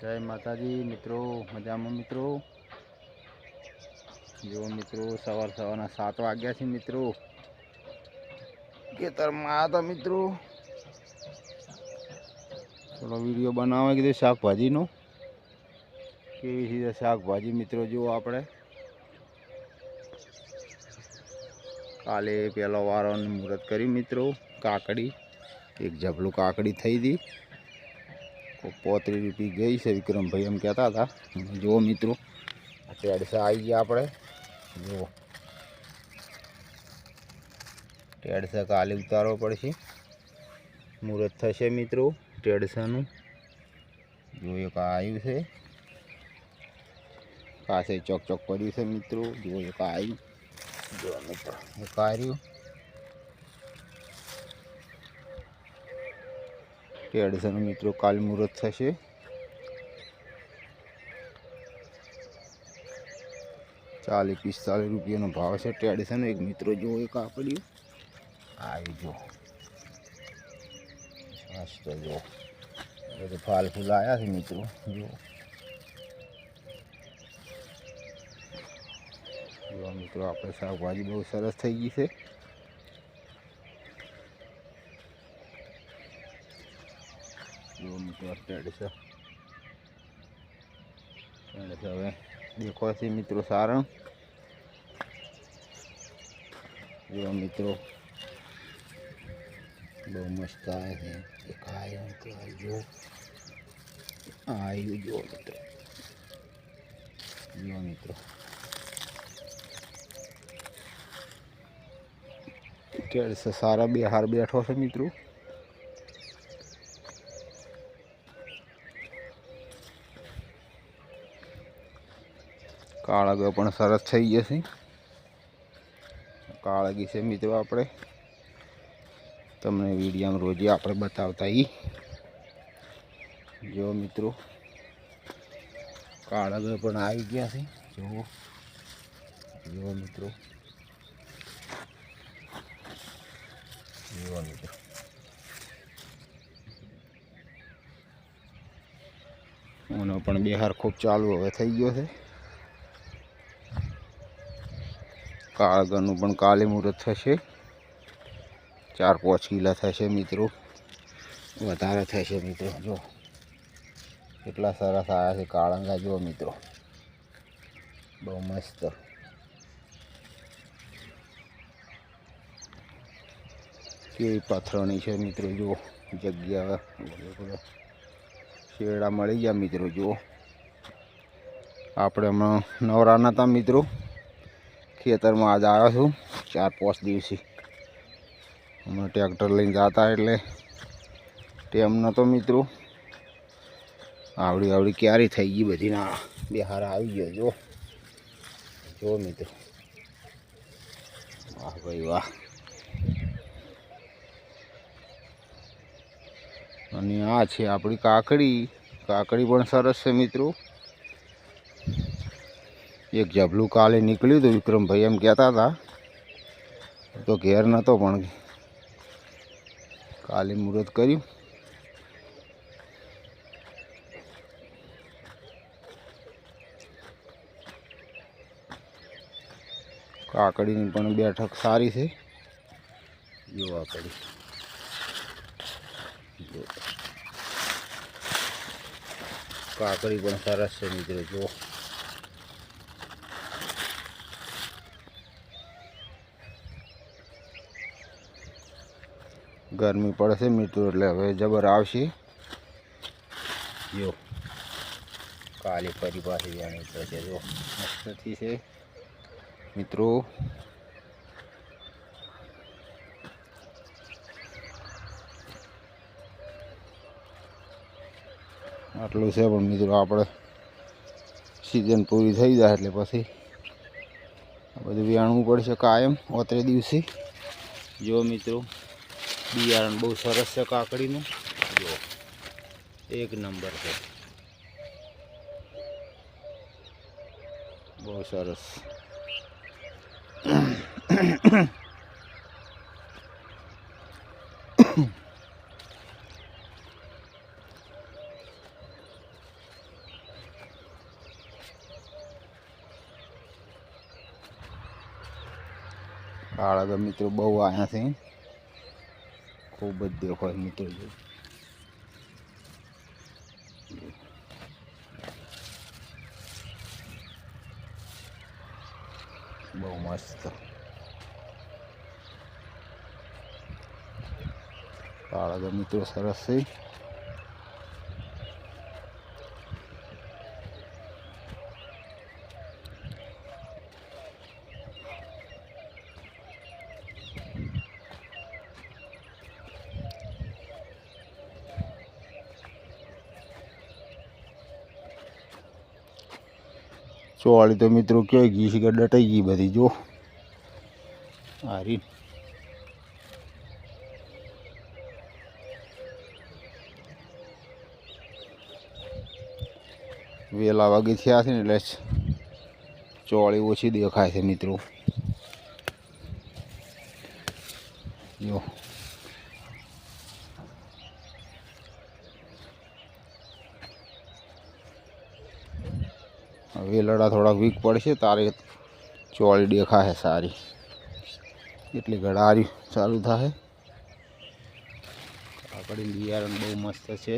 જય માતાજી, મિત્રો, મજામાં મિત્રો? જો મિત્રો, સવાર સવારના સાત વાગ્યા છે મિત્રો. ખેતરમાં હતા મિત્રો. થોડો વીડિયો બનાવવા કીધું શાકભાજીનો. કેવી રીતે શાકભાજી મિત્રો, જુઓ આપણે. કાલે પહેલો વારો મુહૂર્ત કર્યું મિત્રો, કાકડી. એક જબલું કાકડી થઈ હતી. પોત્રી રૂપી ગઈ છે વિક્રમભાઈ એમ કહેતા હતા. જુઓ મિત્રો ટેડસા આવી ગયા આપણે. જુઓ. ટેડસા કાલે ઉતારવો પડશે. મુહૂર્ત થશે મિત્રો ટેડસાનું. જોયો કા આવ્યું છે. પાસે ચોક ચોક પડ્યું છે મિત્રો. જો કા આવ્યું જો મિત્રો, એક રહ્યું અડધાનું મિત્રો કાલ મુહૂર્ત થશે. ચાલીસ પિસ્તાલીસ રૂપિયાનો ભાવ છે. ટેડિશન એક મિત્રો જો એક આપડ્યું આવી જો મસ્ત જો બધું ફાલ ફૂલ આવ્યા છે મિત્રો. જો મિત્રો, આપણે શાકભાજી બહુ સરસ થઈ ગઈ છે. મિત્રો હવે દેખો મિત્રો સારણ જો મિત્રો બહુ મસ્ત આવે છે દેખાય તો જો આવ્યું જો મિત્રો જો મિત્રો સારા બે હાર બેઠો છે મિત્રો. કાળગો પણ સરસ થઈ જશે કાળગી છે મિત્રો આપણે. તમને વિડીયામાં રોજે આપણે બતાવતા એ જો મિત્રો, કાળગો પણ આવી ગયા છે. જુઓ જુઓ મિત્રો. જુઓ મિત્રો. એનો પણ બિહાર ખૂબ ચાલુ હવે થઈ ગયો છે. કાળગરનું પણ કાલે મુહૂર્ત થશે. ચાર પાંચ કિલા થશે મિત્રો. વધારે થશે મિત્રો, જો. કેટલા સરસ આવ્યા છે કાળંગા જુઓ મિત્રો. બહુ મસ્ત. કેવી પાથરણી છે મિત્રો જુઓ જગ્યા. શેરડા મળી ગયા મિત્રો જુઓ આપણે હમણાં નવરાના હતા મિત્રો. ખેતરમાં આજ આવ્યો છું. ચાર પાંચ દિવસથી. હમણાં ટ્રેક્ટર લઈને જતા એટલે ટેમ નહોતો મિત્રો આવડી આવડી ક્યારે થઈ ગઈ બધી ના. બિહાર આવી ગયો જો. જો મિત્રો. વાહ ભાઈ વાહ. અને આ છે આપણી કાકડી. કાકડી પણ સરસ છે મિત્રો. એક જબલું કાલે નીકળ્યું હતું વિક્રમભાઈ એમ કહેતા હતા તો ઘેર નહોતો પણ કાલે મુહૂર્ત કર્યું કાકડીની પણ બેઠક સારી છે જોવા પડી જો. કાકડી પણ સરસ છે મિત્રો જો ગરમી પડશે મિત્રો એટલે હવે જબર આવશે. જો, કાલે ફરી પાછી જાણી છે, જો મસ્તથી છે. મિત્રો, આટલું છે પણ મિત્રો આપણે સિઝન પૂરી થઈ જાય એટલે પછી બધું વેણવું પડશે કાયમ, ઓતરે દિવસે. જો મિત્રો બિયારણ બહુ સરસ છે કાકડીનું જો એક નંબર છે બહુ સરસ કાળા મિત્રો બહુ આવ્યા છે ખૂબ જ દેખાય છે. બહુ મસ્ત. કાળા મિત્રો સરસ છે. ચોળી તો મિત્રો કયો ગઈ છે કે ડટાઈ ગઈ બધી, જો. હારી. વેલા વાગે થયા છે ને એટલે ચોળી ઓછી દેખાય છે મિત્રો. જો. વેલડા થોડાક વીક પડશે, તારે ચોળી દેખાશે સારી. એટલી ઘડારી ચાલુ થાય કાકડી બિયારણ બહુ મસ્ત છે.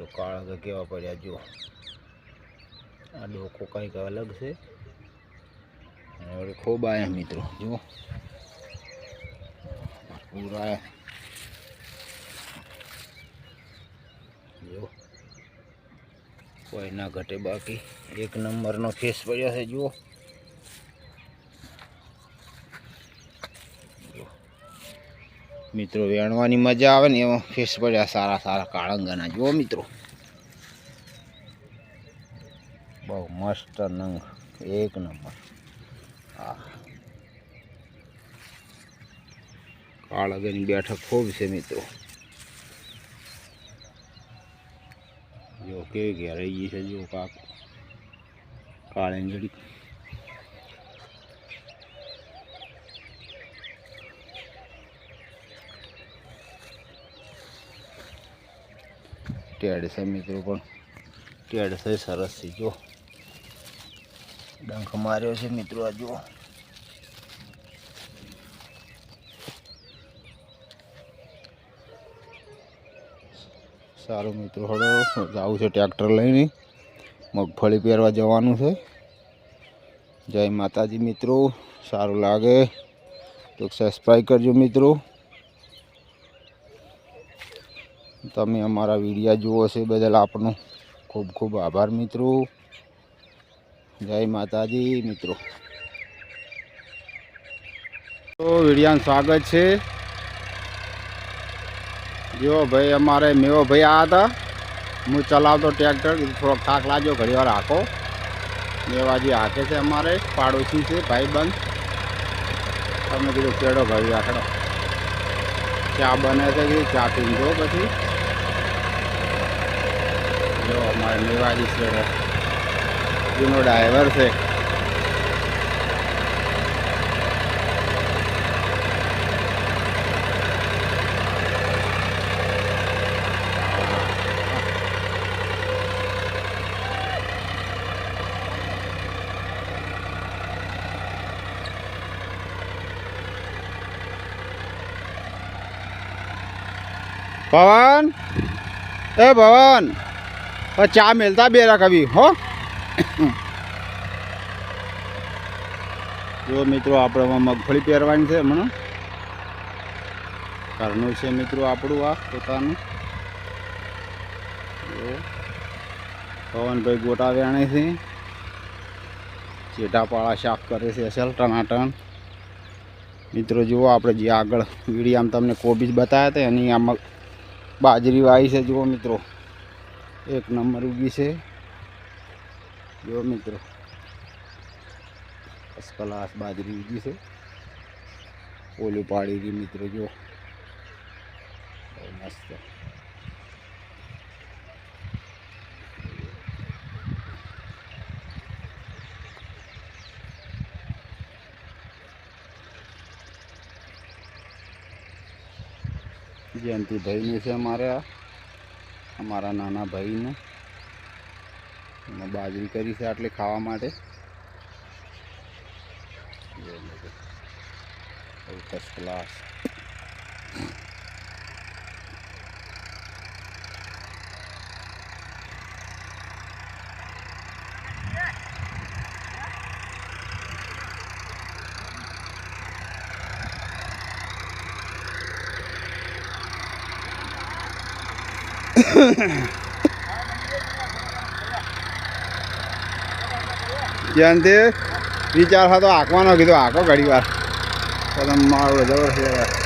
મિત્રો કાળા તો કેવા પડ્યા જો આ ડોકો કંઈક અલગ છે. વળી ખૂબ આવ્યા મિત્રો, જુઓ. પૂરા જો કોઈના ઘટે બાકી એક નંબરનો ફેસ પડ્યો છે, જુઓ. મિત્રો, વેણવાની મજા આવે ને એમાં ફેસ પડ્યા સારા સારા કાળંગાના. જુઓ મિત્રો. બહુ મસ્ત નંગ. એક નંબર. હા. કાળગની બેઠક ખૂબ છે મિત્રો. જો કેવી ઘેરાઈ ગઈ છે જો કાક. કાળંગડી. ટેડ છે મિત્રો પણ. ટેડ છે સરસ છે, જો. ડંખ માર્યો છે મિત્રો આ જુઓ સારું મિત્રો, હળો. જવું છે ટ્રેક્ટર લઈને. મગફળી પહેરવા જવાનું છે. જય માતાજી મિત્રો, સારું લાગે. તો સબસ્ક્રાઈબ કરજો મિત્રો. તમે અમારા વિડીયા જુઓ છે બદલ આપનો ખૂબ ખૂબ આભાર મિત્રો. જય માતાજી મિત્રો. તો વિડીયાનું સ્વાગત છે. જો ભાઈ, અમારે મેવો ભાઈ આવ્યા હતા. હું ચલાવતો ટ્રેક્ટર થોડોક થાક લાગ્યો ઘણી વાર હાકો. મેવાજી હાકે છે અમારે, પાડોશી છે, ભાઈબંધ. તમે કીધું કેળો ઘડી આખડો. ચા બને છે ચા પીજો પછી. જો અમારે મેવાજી છે જૂનો ડ્રાઈવર છે પવન એ પવન ચા મેલતા બેરા કભી હો. જો મિત્રો, આપણે મગફળી પહેરવાની છે હમણાં. ઘરનું છે મિત્રો આપણું આ, પોતાનું. પવનભાઈ ગોટા વેણે છે. ચેટાપાળા શાક કરે છે અસલ ટનાટન મિત્રો, જુઓ આપણે જે આગળ વિડીયામાં તમને કોબીજ બતાવ્યા હતા, એની આમાં બાજરી વાવી છે, જુઓ મિત્રો. એક નંબર ઉગી છે. જો મિત્રો ફર્સ્ટ ક્લાસ બાજરી ઉગી છે. ઓલું પાડી ગઈ મિત્રો, જો. મસ્ત. જયંતિભાઈની છે અમારે આ. અમારા નાના ભાઈને. એમાં બાજરી કરી છે એટલે ખાવા માટે. ફર્સ્ટ ક્લાસ જયંતિ વિચાર હતો આંકવાનો કીધું આંકો ઘડી વાર મારો જબર છે